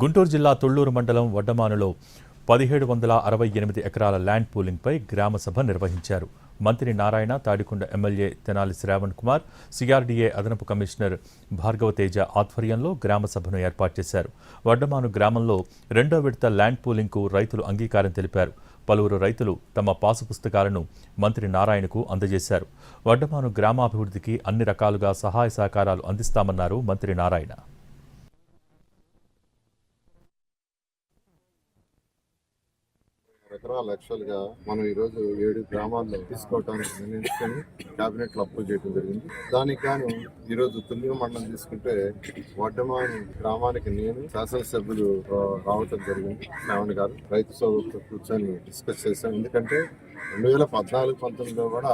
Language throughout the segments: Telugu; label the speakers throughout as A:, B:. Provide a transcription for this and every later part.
A: గుంటూరు జిల్లా తుళ్ళూరు మండలం వడ్డమానులో పదిహేడు వందల అరవై ఎనిమిది ఎకరాల ల్యాండ్ పూలింగ్పై గ్రామసభ నిర్వహించారు. మంత్రి నారాయణ తాడికొండ ఎమ్మెల్యే తెనాలి శ్రావణ్ కుమార్ సిఆర్డీఏ అదనపు కమిషనర్ భార్గవతేజ ఆధ్వర్యంలో గ్రామసభను ఏర్పాటు చేశారు. వడ్డమాను గ్రామంలో రెండో విడత ల్యాండ్ పూలింగ్కు రైతులు అంగీకారం తెలిపారు. పలువురు రైతులు తమ పాసు పుస్తకాలను మంత్రి నారాయణకు అందజేశారు. వడ్డమాను గ్రామాభివృద్ధికి అన్ని రకాలుగా సహాయ సహకారాలు అందిస్తామన్నారు మంత్రి నారాయణ.
B: ఎకరాలు లక్షలుగా మనం ఈరోజు ఏడు గ్రామాల్లో తీసుకోవడానికి నిర్ణయించుకొని క్యాబినెట్లో అప్రూవ్ చేయడం జరిగింది. దానికి గాను ఈరోజు రోజు మండలం తీసుకుంటే వడ్డమాని గ్రామానికి నేను శాసనసభ్యులు రావటం జరిగింది. శ్రావణ్ గారు రైతు సోదరులతో కూర్చొని డిస్కస్ చేశాం. ఎందుకంటే రెండు వేల పద్నాలుగు పంతొమ్మిదిలో కూడా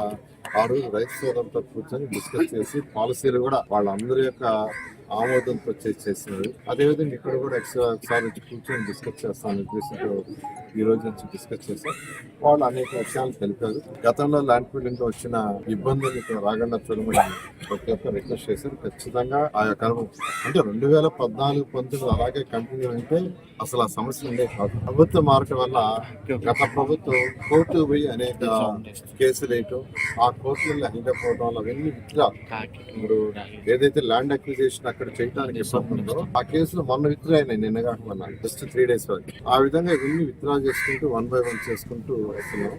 B: ఆ రోజు రైతు సోదరులతో కూర్చొని డిస్కస్ చేసి పాలసీలు కూడా వాళ్ళందరి యొక్క ఆమోదంతో చేసినారు చేసినవి అదేవిధంగా ఇక్కడ కూడా ఎక్స్ట్రా ఒకసారి కూర్చొని డిస్కస్ చేస్తాను ఉద్దేశంతో ఈ రోజు నుంచి డిస్కస్ చేశాం వాళ్ళు అనేక విషయాలు తెలిపారు. గతంలో ల్యాండ్ ఫీల్డింగ్లో వచ్చిన ఇబ్బందులు ఇక్కడ రాగండ చూడమని ప్రతి ఒక్క రిక్వెస్ట్ చేశారు. ఖచ్చితంగా ఆ యొక్క అనుభవం. అంటే రెండు వేల పద్నాలుగు పంతొమ్మిది అలాగే కంటిన్యూ అయితే అసలు ఆ సమస్య ఉండే కాదు. ప్రభుత్వం మారటం వల్ల గత ప్రభుత్వం కోర్టు పోయి అనేక కేసులు వేయటం ఆ కోర్టులలో హైదరాబాద్ వల్ల అవన్నీ విత్డ్రా. ఇప్పుడు ఏదైతే ల్యాండ్ అక్విజిషన్ అక్కడ చేయడానికి ఇబ్బంది ఉందో ఆ కేసులు మొన్న విత్డ్రా అయినాయి నిన్న కాకుండా జస్ట్ త్రీ డేస్ వరకు. ఆ విధంగా ఇవన్నీ విత్డ్రా చేసుకుంటూ వన్ బై వన్ చేసుకుంటూ వస్తున్నాం.